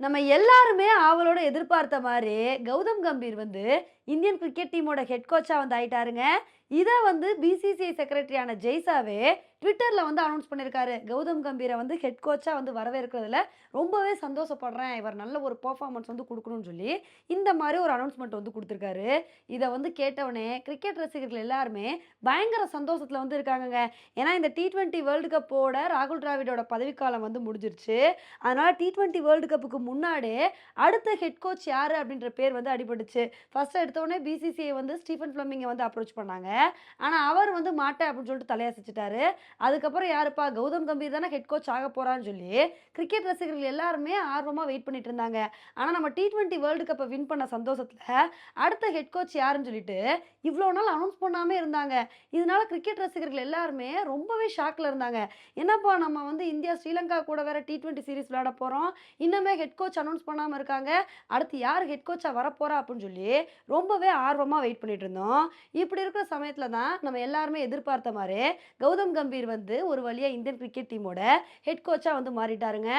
நம்ம எல்லாருமே ஆவலோட எதிர்பார்த்த மாதிரி கௌதம் கம்பீர் வந்து இந்தியன் கிரிக்கெட் டீமோட ஹெட் கோச்சாக வந்து ஆயிட்டாருங்க. இதை வந்து பிசிசிஐ செக்ரட்டரியான ஜெய்சாவே ட்விட்டரில் வந்து அனௌன்ஸ் பண்ணியிருக்காரு கௌதம் கம்பீரை வந்து ஹெட் கோச்சாக வந்து வரவேற்கிறதுல ரொம்பவே சந்தோஷப்படுறேன். இவர் நல்ல ஒரு பர்ஃபார்மன்ஸ் வந்து கொடுக்கணும்னு சொல்லி இந்த மாதிரி ஒரு அனௌன்ஸ்மெண்ட் வந்து கொடுத்துருக்காரு. இதை வந்து கேட்டவொடனே கிரிக்கெட் ரசிகர்கள் எல்லாருமே பயங்கர சந்தோஷத்தில் வந்து இருக்காங்கங்க. ஏன்னா இந்த டி ட்வெண்ட்டி வேர்ல்டு கப்போட ராகுல் டிராவிடோட பதவிக்காலம் வந்து முடிஞ்சிருச்சு. அதனால் டி ட்வெண்ட்டி வேர்ல்டு கப்புக்கு முன்னாடி அடுத்த ஹெட் கோச் யார் அப்படின்ற பேர் வந்து அடிபட்டுச்சு. ஃபர்ஸ்ட் எடுத்தோடனே பிசிசிஐ வந்து ஸ்டீஃபன் ஃப்ளமிங்கை வந்து அப்ரோச் பண்ணாங்க. ஆனால் அவர் வந்து மாட்டேன் அப்படின்னு சொல்லிட்டு தலையசைச்சிட்டாரு. அதுக்கப்புறம் யாருப்பா? கௌதம் கம்பீர் தானே ஹெட் கோச் ஆக போகிறான்னு சொல்லி கிரிக்கெட் ரசிகர்கள் எல்லாருமே ஆர்வமாக வெயிட் பண்ணிட்டு இருந்தாங்க. ஆனால் நம்ம டி ட்வெண்ட்டி வேர்ல்டு கப்பை வின் பண்ண சந்தோஷத்தில் அடுத்த ஹெட் கோச் யாருன்னு சொல்லிட்டு இவ்வளோ நாள் அனௌன்ஸ் பண்ணாமே இருந்தாங்க. இதனால கிரிக்கெட் ரசிகர்கள் எல்லாருமே ரொம்பவே ஷாக்கில் இருந்தாங்க. என்னப்பா நம்ம வந்து இந்தியா ஸ்ரீலங்கா கூட வேற டி ட்வெண்ட்டி சீரிஸ் விளையாட போகிறோம் இன்னுமே ஹெட் கோச் அனௌன்ஸ் பண்ணாமல் இருக்காங்க. அடுத்து யார் ஹெட் கோச்சாக வரப்போறா அப்படின்னு சொல்லி ரொம்ப ரொம்பவே ஆர்வமாக வெயிட் பண்ணிட்டு இருந்தோம். இப்படி இருக்கிற சமயத்தில் தான் நம்ம எல்லாருமே எதிர்பார்த்த மாதிரி கௌதம் கம்பீர் வந்து ஒரு வழியாக இந்தியன் கிரிக்கெட் டீமோட ஹெட் கோச்சாக வந்து மாறிட்டாருங்க.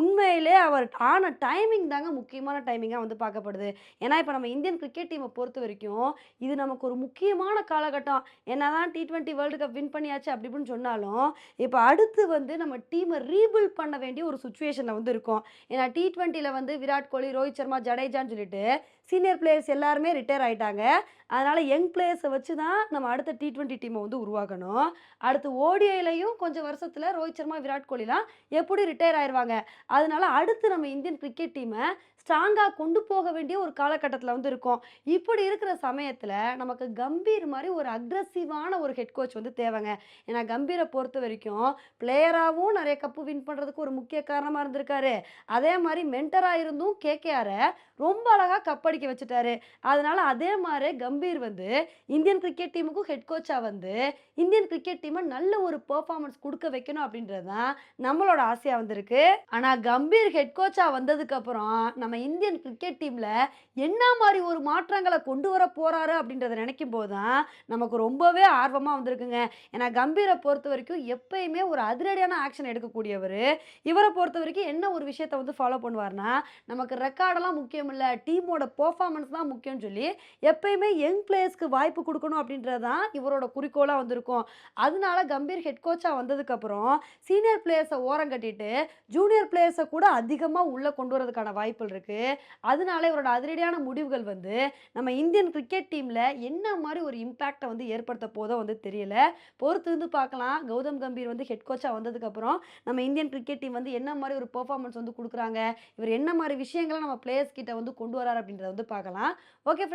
உண்மையிலே அவர் ஆன டைமிங் தாங்க முக்கியமான டைமிங்காக வந்து பார்க்கப்படுது. ஏன்னா இப்போ நம்ம இந்தியன் கிரிக்கெட் டீமை பொறுத்த வரைக்கும் இது நமக்கு ஒரு முக்கியமான காலகட்டம். என்னதான் T twenty world cup win பண்ணியாச்சு அப்படி இப்படின்னு சொன்னாலும் இப்போ அடுத்து வந்து நம்ம டீமை ரீபில்ட் பண்ண வேண்டிய ஒரு சுச்சுவேஷனில் வந்து இருக்கும். ஏன்னா டி ட்வெண்ட்டியில் வந்து விராட் கோலி ரோஹித் சர்மா ஜடேஜான்னு சொல்லிட்டு சீனியர் பிளேயர்ஸ் எல்லாருமே ரிட்டையர் ஆயிட்டாங்க. அதனால் யங் பிளேயர்ஸை வச்சு தான் நம்ம அடுத்த டி ட்வெண்ட்டி டீமை வந்து உருவாக்கணும். அடுத்து ஓடிஐலையும் கொஞ்சம் வருஷத்தில் ரோஹித் சர்மா விராட் கோலிலாம் எப்படி ரிட்டையர் ஆயிடுவாங்க அதனால அடுத்து நம்ம இந்தியன் கிரிக்கெட் டீமை ஸ்ட்ராங்காக கொண்டு போக வேண்டிய ஒரு காலகட்டத்தில் வந்து இருக்கும். இப்படி இருக்கிற சமயத்தில் நமக்கு கம்பீர் மாதிரி ஒரு அக்ரஸிவான ஒரு ஹெட் கோச் வந்து தேவைங்க. ஏன்னா கம்பீரை பொறுத்த வரைக்கும் பிளேயராகவும் நிறைய கப்பு வின் பண்ணுறதுக்கு ஒரு முக்கிய காரணமாக இருந்திருக்காரு. அதே மாதிரி மென்டராக இருந்தும் கேகேஆரை ரொம்ப அழகாக கப்படிக்க வச்சுட்டாரு. அதனால அதே மாதிரி கம்பீர் வந்து இந்தியன் கிரிக்கெட் டீமுக்கும் ஹெட் கோச்சாக வந்து இந்தியன் கிரிக்கெட் டீமை நல்ல ஒரு பெர்ஃபார்மன்ஸ் கொடுக்க வைக்கணும் அப்படின்றது தான் நம்மளோட ஆசையாக வந்திருக்கு. ஆனால் கம்பீர் ஹெட் கோச்சாக வந்ததுக்கப்புறம் நம்ம இந்தியன் கிரிக்கெட் டீமில் என்ன மாதிரி ஒரு மாற்றங்களை கொண்டு வர போகிறாரு அப்படின்றத நினைக்கும் போது தான் நமக்கு ரொம்பவே ஆர்வமாக வந்திருக்குங்க. ஏன்னா கம்பீரை பொறுத்த வரைக்கும் எப்பயுமே ஒரு அதிரடியான ஆக்ஷன் எடுக்கக்கூடியவர். இவரை பொறுத்த வரைக்கும் என்ன ஒரு விஷயத்தை வந்து ஃபாலோ பண்ணுவார்னா நமக்கு ரெக்கார்டெல்லாம் முக்கியம் இல்லை டீமோட பர்ஃபார்மன்ஸ் தான் முக்கியம்னு சொல்லி எப்பயுமே யங் பிளேயர்ஸ்க்கு வாய்ப்பு கொடுக்கணும் அப்படின்றது தான் இவரோட குறிக்கோளாக வந்திருக்கும். அதனால கம்பீர் ஹெட் கோச்சாக வந்ததுக்கப்புறம் சீனியர் பிளேயர்ஸை ஓரம் கட்டிட்டு ஜூனியர் பிளேயர்ஸை கூட அதிகமாக உள்ளே கொண்டு வரதுக்கான வாய்ப்புகள் இருக்குது அதனால இவரோட அதிரடியான முடிவுகள் வந்து நம்ம இந்தியன் கிரிக்கெட் டீமில் என்ன மாதிரி ஒரு இம்பேக்டை வந்து ஏற்படுத்த போதோ வந்து தெரியல. பொறுத்து வந்து பார்க்கலாம். கௌதம் கம்பீர் வந்து ஹெட் கோச்சாக வந்ததுக்கப்புறம் நம்ம இந்தியன் கிரிக்கெட் டீம் வந்து என்ன மாதிரி ஒரு பெர்ஃபார்மன்ஸ் வந்து கொடுக்குறாங்க? இவர் என்ன மாதிரி விஷயங்களை நம்ம பிளேயர்ஸ் கிட்ட வந்து கொண்டு வரார் அப்படின்றத வந்து பார்க்கலாம். ஓகே